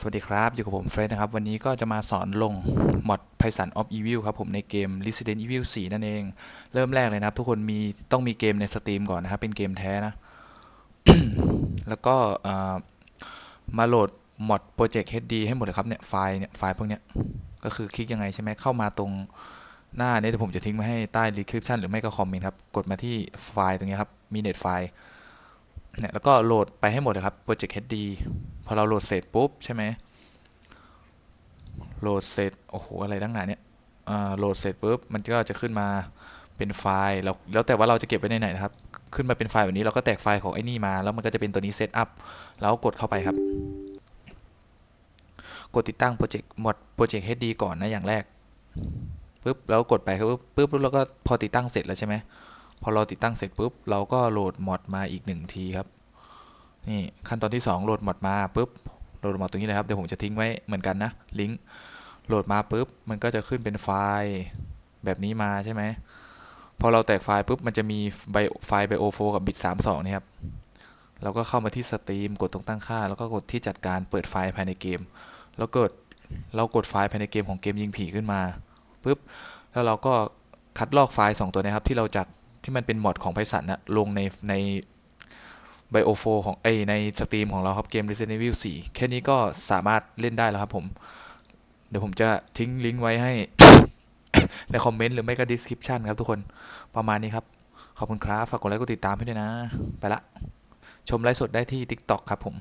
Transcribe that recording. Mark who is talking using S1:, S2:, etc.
S1: สวัสดีครับ อยู่กับผมเฟรดนะครับ วันนี้ก็จะมาสอนลง mod Python of Evil ครับผมในเกม Resident Evil 4 นั่นเอง เริ่มแรกเลยนะครับ ทุกคนมีต้องมีเกมในสตรีมก่อนนะครับ เป็นเกมแท้นะ แล้วก็มาโหลด mod project HD ให้หมดเลยครับเนี่ยไฟล์เนี่ยไฟล์พวกเนี้ย ก็คือคลิกยังไงใช่ไหมเข้ามาตรงหน้าเนี่ยเดี๋ยวผมจะทิ้งไว้ให้ใต้ description หรือไม่ก็คอมเมนต์ครับ กดมาที่ไฟล์ตรงนี้ครับมีเน็ตไฟล์เนี่ยแล้วก็โหลดไปให้หมดเลยครับ project HD พอเราโหลดเสร็จปุ๊บใช่ไหมโหลดเสร็จโอ้โหอะไรตั้งนานเนี่ยโหลดเสร็จปุ๊บมันก็จะขึ้นมาเป็นไฟล์แล้วแล้วแต่ว่าเราจะเก็บไว้ในไหนนะครับ ขึ้นมาเป็นไฟล์แบบนี้เราก็แตกไฟล์ของไอ้นี่มา แล้วมันก็จะเป็นตัวนี้เซตอัพแล้วกดเข้าไปครับ กดติดตั้งโปรเจกต์หมดโปรเจกต์ HD ก่อนนะอย่างแรกปุ๊บแล้วกดไปครับปุ๊บปุ๊บแล้วก็พอติดตั้งเสร็จแล้วใช่ไหมพอเราติดตั้งเสร็จปุ๊บเราก็โหลดมอดมาอีกหนึ่งทีครับ นี่ขั้นตอนที่ 2 โหลดหมดมาปุ๊บโหลดหมาตรงนี้เลยครับเดี๋ยวผมจะทิ้งไว้เหมือนกันนะลิงก์โหลดมาปุ๊บมันก็จะขึ้นเป็นไฟล์แบบนี้มาใช่ไหมพอเราแตกไฟล์ปุ๊บมันจะมีไฟล์ไบโอโฟกับบิต32นี่ครับเราก็เข้ามาที่สตรีมกดตรงตั้งค่า แล้วก็กดที่จัดการเปิดไฟล์ภายในเกม แล้วเกิดเรากดไฟล์ภายในเกมของเกมยิงผีขึ้นมาปุ๊บแล้วเราก็คัดลอกไฟล์ 2 ตัวนะครับที่เราจากที่มันเป็นมอดของไพสันนะลงในใน ไบโอโฟของไอในสตรีมของเราครับเกม Resident Evil 4 แค่นี้ก็สามารถเล่นได้แล้วครับผม เดี๋ยวผมจะทิ้งลิงก์ไว้ให้ ในคอมเมนต์หรือไม่ก็ description ครับทุกคนประมาณนี้ครับ ขอบคุณครับ ฝากกดไลค์กดติดตามให้ด้วยนะ ไปละ ชมไลฟ์สดได้ที่ TikTok ครับผม